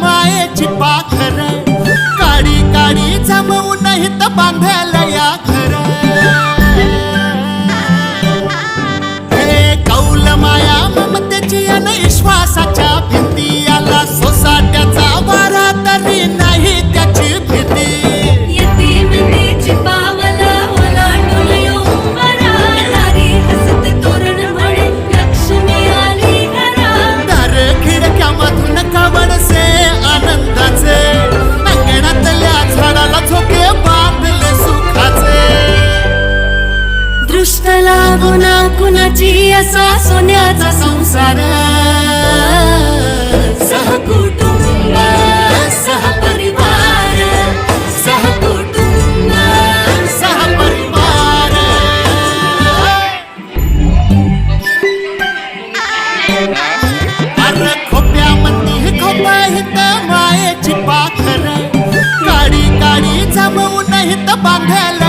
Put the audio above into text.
मायेची पाखर. काडी काडी जमवून हित बांधायला या दृष्ट लागून कुणाची असा सोन्याचा संसार. सहकुटुंब सहपरिवार सहकुटुंब सहपरिवार. अरे खोप्यामध्ये खोपा हित मायेची पाखर. काडी काडी जमवून हित बांधायला